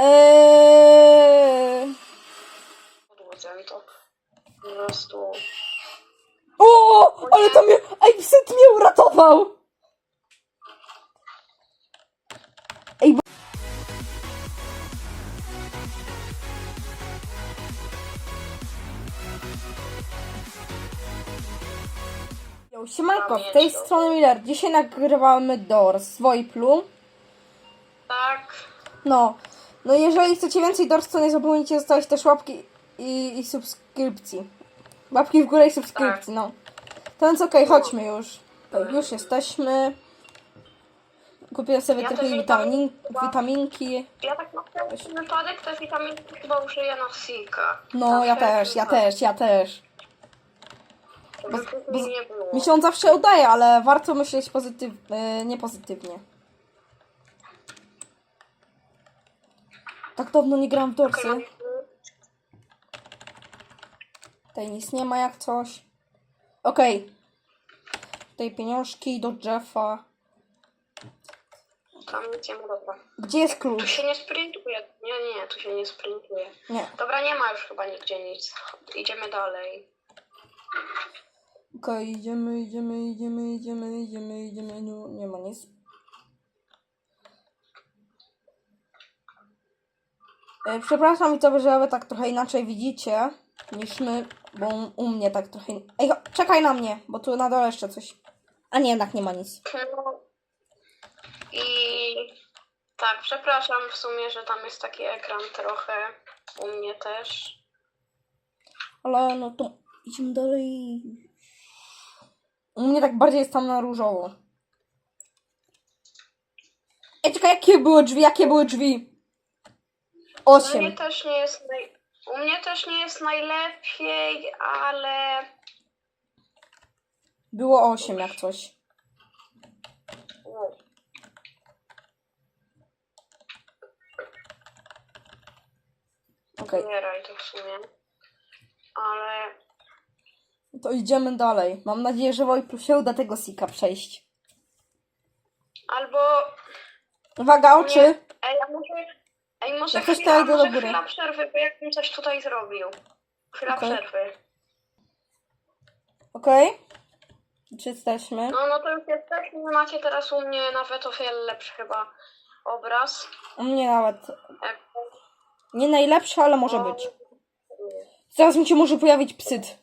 Eee... podłodze, to po prostu... O, ale to mnie, ej, psyt mnie uratował. Ej, bo... Yo, Siemanko, z tej strony Miller. Dzisiaj nagrywamy Doors z Wojplu. Tak, No, no jeżeli chcecie więcej Doors, to nie zapomnijcie zostawić też łapki i, i subskrypcji. Łapki w górę i subskrypcji, no. To więc okej, chodźmy już. Okej, już jesteśmy. Kupię sobie Ja trochę witamin, witam. witaminki. ja tak na wszelki wypadek te witaminki chyba użyję na Sika. No, ja też, ja też, ja też. Później nie było. Mi się on zawsze udaje, ale warto myśleć pozytyw... Yy, nie pozytywnie. Tak dawno nie gram w Dorsy. Tutaj nic nie ma jak coś. Okej. Tutaj pieniążki do Jeffa. Tam nic nie ma, dobra. Gdzie jest Tu klucz? się nie sprintuje. Nie, nie, tu się nie sprintuje. Nie. Dobra, nie ma już chyba nigdzie nic. Idziemy dalej. Okej, idziemy, idziemy, idziemy, idziemy, idziemy, idziemy. No, nie ma nic. Przepraszam widzowie, że wy tak trochę inaczej widzicie niż my, bo u- mnie tak trochę... Ej, czekaj na mnie, bo tu na dole jeszcze coś... A nie, jednak nie ma nic. I tak, przepraszam w sumie, że tam jest taki ekran trochę. U mnie też. Ale no to idziemy dalej. U mnie tak bardziej jest tam na różowo. Ej, czekaj, jakie były drzwi, jakie były drzwi? U mnie Osiem. też nie jest naj... U mnie też nie jest najlepiej, ale Było osiem jak coś. U, Okej, umieraj to w sumie. Ale to idziemy dalej. Mam nadzieję, że Wojplu się uda tego sika przejść. albo Uwaga, oczy! Ej, a może, ej, może, Jak coś chwila, idę do może góry. chwila przerwy, bo jakbym coś tutaj zrobił. Chwila Okej. przerwy. Okej? Czy jesteśmy? No, no to już jesteśmy, macie teraz u mnie nawet o wiele lepszy chyba obraz. U mnie nawet. Jak, Nie najlepszy, ale może być. Zaraz mi się może pojawić psyt.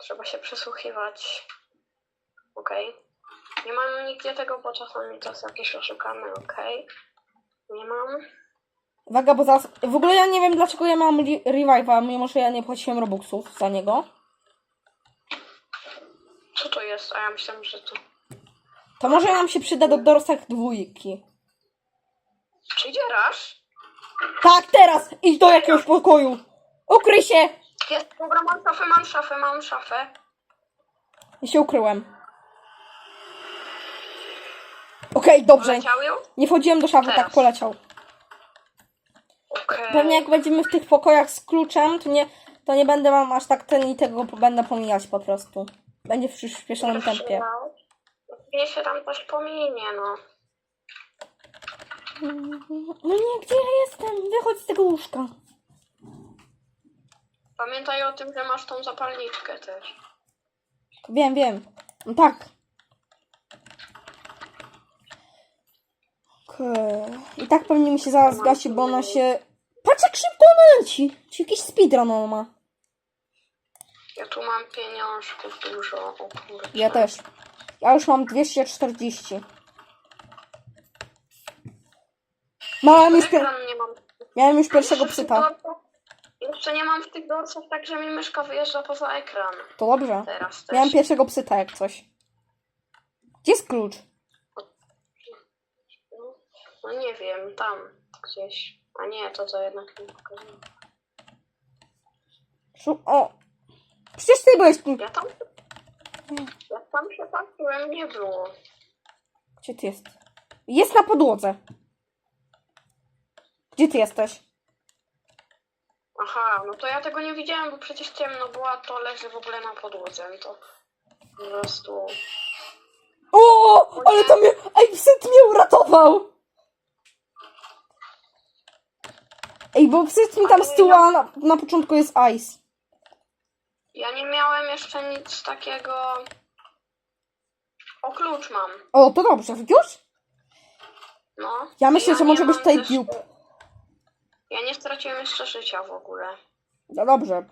Trzeba się przysłuchiwać. Okej. Nie mam nigdzie tego, bo czasami to jest jakieś oszukane, okej. Nie mam. Uwaga, bo zaraz... W ogóle ja nie wiem, dlaczego ja mam re- revive'a, mimo że ja nie płaciłem robuxów za niego. Co to jest? A ja myślałem, że to... To może nam się przyda do dorosłych dwójki. Przyjdzie Rush? Tak, teraz! Idź do jakiegoś pokoju! Ukryj się! Jest, dobra, mam szafę, mam szafę, mam szafę. Ja się ukryłem. Okej, dobrze. Już? Nie wchodziłem do szafy, tak Teraz. poleciał. Okej. Pewnie jak będziemy w tych pokojach z kluczem, to nie, to nie będę wam aż tak ten i tego będę pomijać po prostu. Będzie w przyspieszonym tempie. Mnie się tam coś pominie, no. No nie, gdzie ja jestem? Wychodź z tego łóżka. Pamiętaj o tym, że masz tą zapalniczkę też. Wiem, wiem. No tak. Okej. I tak pewnie mi się zaraz gasi, bo ona się... Patrz jak szybko ona leci! Czy jakiś speedrun ona ma? Ja tu mam pieniążków dużo, o kurczę. Ja też. Ja już mam 240. Miałem już, pier... Ekran nie mam. Miałem już pierwszego Jeszcze w psyta. Jeszcze nie mam w tych dorsach, tak że mi myszka wyjeżdża poza ekran. To dobrze. Teraz też. Miałem pierwszego psyta jak coś. Gdzie jest klucz? No, nie wiem, tam gdzieś. A nie, to to jednak nie pokazuje. Szu- O! Przecież ty byłeś tu. Ja tam... Ja tam się patrzyłem, nie było. Gdzie ty jest? Jest na podłodze. Gdzie ty jesteś? Aha, no to ja tego nie widziałem, bo przecież ciemno była, to leży w ogóle na podłodze, no to po prostu... O! Ale to mnie... Ej, psyt mnie uratował! Ej, bo mi tam z tyłu, a na, na początku jest ice. Ja nie miałem jeszcze nic takiego. O, klucz mam. O, to dobrze, już? No. Ja myślę, że nie może być tutaj też- dupe. Ja nie straciłem jeszcze życia w ogóle. No dobrze.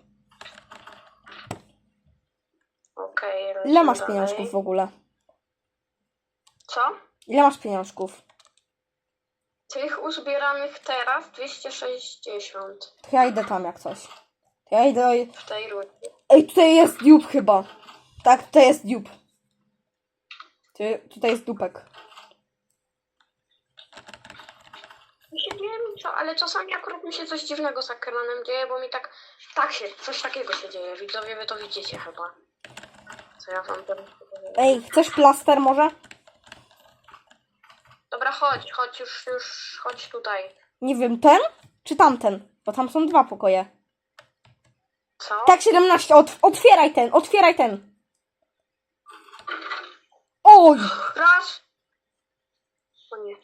Okej. Ile lecimy masz dalej. pieniążków w ogóle? Co? Ile masz pieniążków? Tych uzbieranych teraz 260 To ja idę tam jak coś. To ja idę... w tej rundzie. Ej, tutaj jest dupe chyba. Tak, tutaj jest. Tu- Tutaj jest dupek. Nie wiem co, ale czasami akurat mi się coś dziwnego z ekranem dzieje, bo mi tak, tak się, coś takiego się dzieje. Widzowie, wy to widzicie chyba. Co ja wam powiem. Ej, chcesz plaster może? Dobra, chodź, chodź już, już, chodź tutaj. Nie wiem, ten czy tamten? Bo tam są dwa pokoje. Co? Tak, 17. Ot otwieraj ten, otwieraj ten. Oj! Raz. O nie.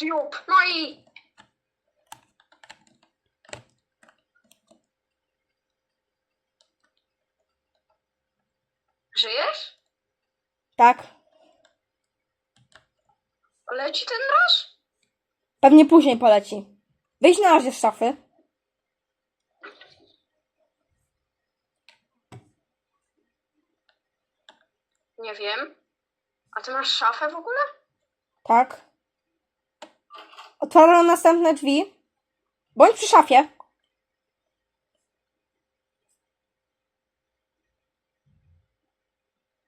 Diup. No i... Żyjesz? Tak. Leci ten raz? Pewnie później poleci. Wyjdź na razie z szafy. Nie wiem. A ty masz szafę w ogóle? Tak. Otwieram następne drzwi. Bądź przy szafie.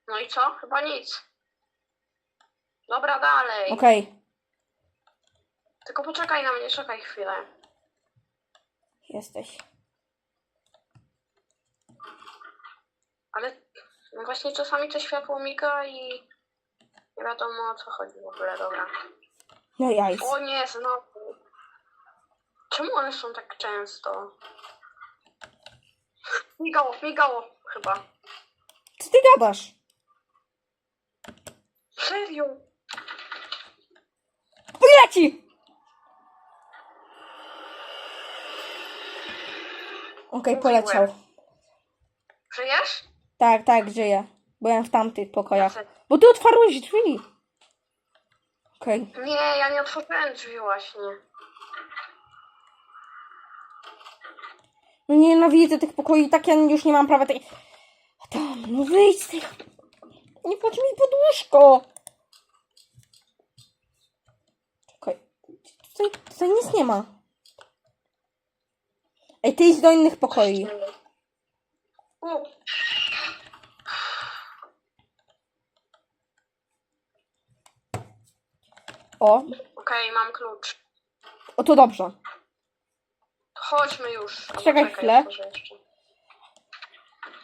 No i co? Chyba nic. Dobra, dalej. Okej. Tylko poczekaj na mnie, czekaj chwilę. Jesteś. Ale no właśnie czasami to światło miga i nie wiadomo o co chodzi w ogóle, dobra. No ice. O nie, znowu. Czemu one są tak często? Migało, migało chyba. Co ty gadasz? Serio? Leci! Okej, poleciał. Żyjesz? Tak, tak, żyję. Byłem w tamtych pokojach. Bo ty otwarłeś drzwi. Okej. Nie, ja nie otworzyłem drzwi właśnie. No nienawidzę tych pokoi, tak ja już nie mam prawa tej... Tam, no wyjdź z tych... Nie patrz mi pod łóżko! Czekaj, tutaj, tutaj nic nie ma. Ej, ty idź do innych pokoi. U, O, Okej, mam klucz. o to dobrze. Chodźmy już. Albo Czekaj chwilę. otworzę jeszcze.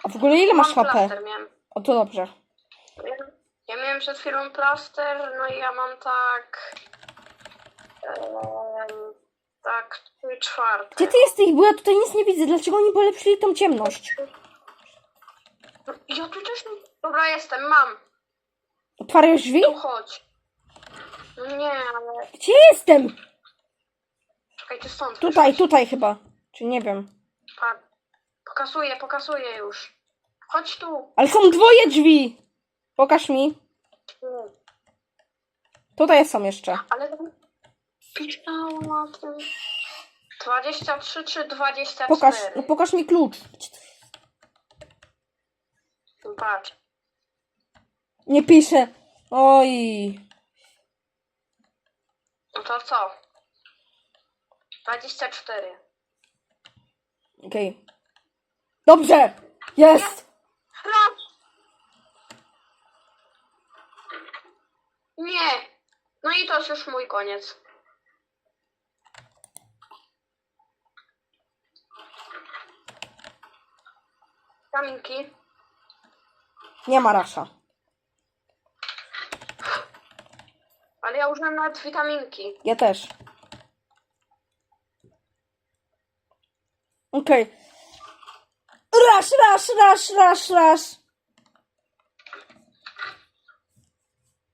A w ogóle ile masz Mam HP? plaster, miałem. O to dobrze. Ja, ja miałem przed chwilą plaster, no i ja mam tak. Tak, trzy czwarte. Gdzie ty jesteś? Bo ja tutaj nic nie widzę. Dlaczego oni polepszyli tą ciemność? No, Ja tu też nie. Dobra, jestem, mam. Otwarłeś drzwi? Tu chodź. Nie, ale. Gdzie jestem? Czekaj, ty stąd. Tutaj, tutaj chyba. Czy nie wiem. Pa- Pokasuję, pokasuję już. Chodź tu. Ale są dwoje drzwi. Pokaż mi. Tu. Tutaj są jeszcze. Ale na tym. 23 czy 24? Pokaż, no pokaż mi klucz. Patrz. Nie pisze. Oj. No to co? 24. Okej. Dobrze. Jest. Raz! Nie! No i to już mój koniec. Kaminki. Nie ma rasza. Ale ja użyłem nawet witaminki. Ja też. Okej. Rasz, rasz, rasz, rasz, rasz.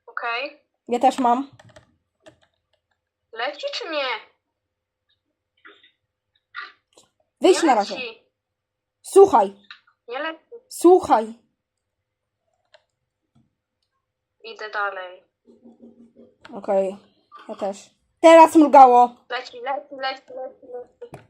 Okej. Ja też mam. Leci czy nie? Wyjdź nie na razie. leci. Słuchaj, Nie leci. słuchaj. Idę dalej. Okej, ja też. Teraz mrugało. Leci, leci, leci, leci, leci.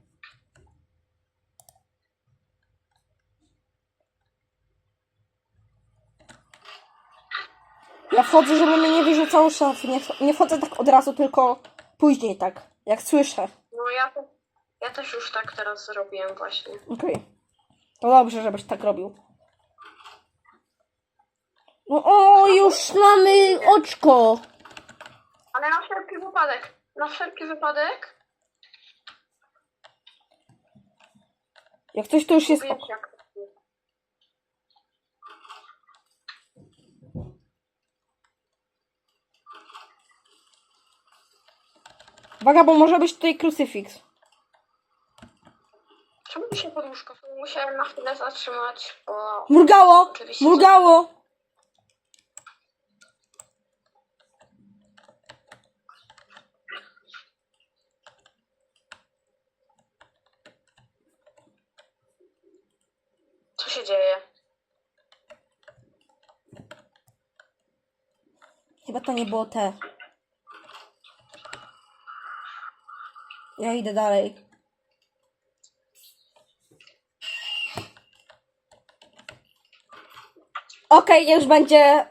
Ja wchodzę, żeby mnie nie wyrzucało szafy. Nie, nie wchodzę tak od razu, tylko później tak, jak słyszę. No ja, te- ja też już tak teraz zrobiłem właśnie. Okej. To dobrze, żebyś tak robił. No o, już mamy oczko. Ale na wszelki wypadek. Na wszelki wypadek. Jak coś to już jest oko. jak. Uwaga, bo może być tutaj krucyfiks. Czemu mi się poduszka? Musiałem na chwilę zatrzymać, bo Mrugało! Oczywiście. Mrugało! co się dzieje? Chyba to nie było te. Ja idę dalej. Okej, już będzie.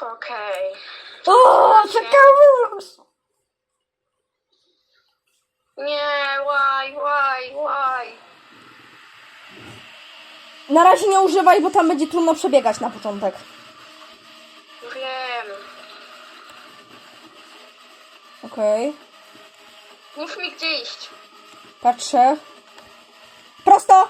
Okej. O, czekamy! Nie, łaj, łaj, łaj. Na razie nie używaj, bo tam będzie trudno przebiegać na początek. Wiem. Okej, Mów mi gdzie iść. patrzę. Prosto!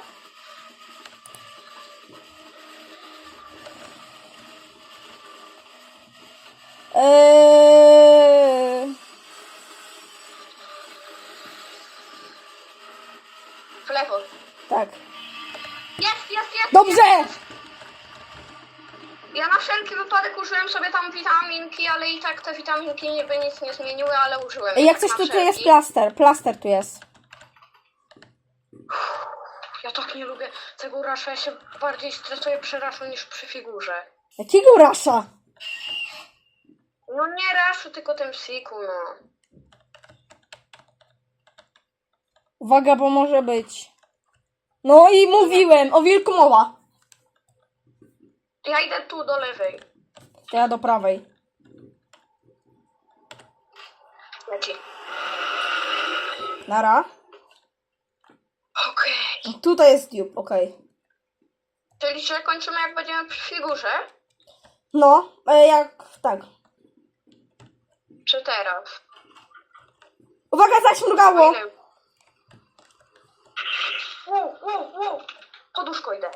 Te witaminki niby nic nie zmieniły, ale użyłem. Jak ich coś na tu, tu wszelki. jest plaster. Plaster tu jest. Ja tak nie lubię tego rasza, ja się bardziej stresuję przy raszu niż przy figurze. Jakiego rasza? No nie raszu, tylko tym siku, no. Uwaga, bo może być. No i mówiłem, o wilku mowa. Ja idę tu do lewej. To ja do prawej. Leci. Nara. Okej. Tutaj jest dupe, okej. Czyli że kończymy jak będziemy przy figurze? No, e, jak tak. Czy teraz? Uwaga, zaś mrugało. Ile? Wow, idę.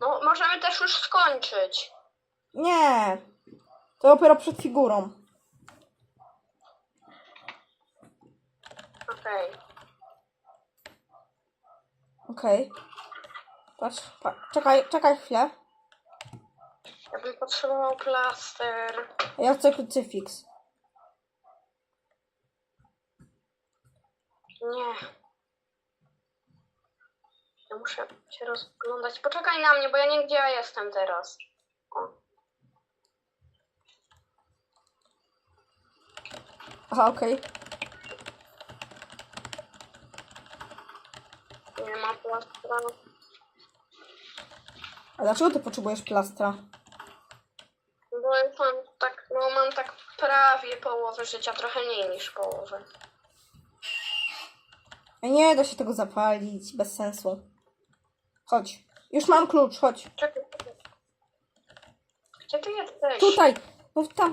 No, możemy też już skończyć. Nie. To dopiero przed figurą. Okej. Okej. Patrz, pa, czekaj, czekaj chwilę. Ja bym potrzebował plaster. Ja chcę krucyfiks. Nie. Ja muszę się rozglądać. Poczekaj na mnie, bo ja nie wiem, gdzie ja jestem teraz. O. Aha, okej. Nie ma plastra. A dlaczego ty potrzebujesz plastra? Bo mam tak, no mam tak prawie połowę życia, trochę mniej niż połowę. Nie da się tego zapalić, bez sensu. Chodź. Już mam klucz, chodź. Czekaj, czekaj. Gdzie ty jesteś? Tutaj. No tam.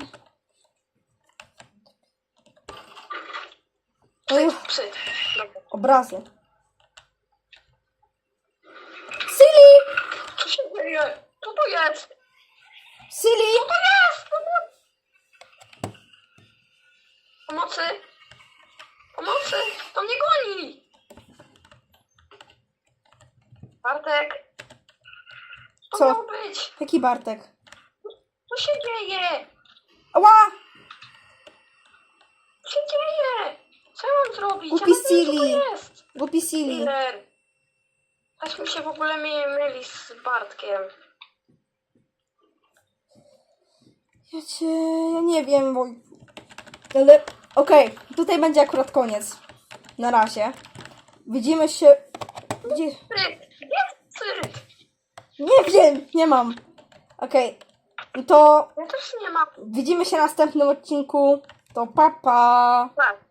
Psy. Dobra. Obrazy. Silly! Co się dzieje? Co tu jest? Silly! Co to jest? Pomocy! Pomocy! Pomocy! To mnie goni! Bartek! To Co? miał być? Jaki Bartek? Co się dzieje? Ła! Co się dzieje? Co ja mam zrobić? Ja nie wiem, co Silly. to jest. Głupi silly. Killer. Aż mi się w ogóle my, myli z Bartkiem. Ja cię... ja nie wiem, bo... Ale... Okej, tutaj będzie akurat koniec. Na razie. Widzimy się... Gdzie... Cyk, jest cyk. Nie wiem, nie mam. Okej, no to Ja też nie mam. widzimy się w następnym odcinku. To papa. Pa. Tak.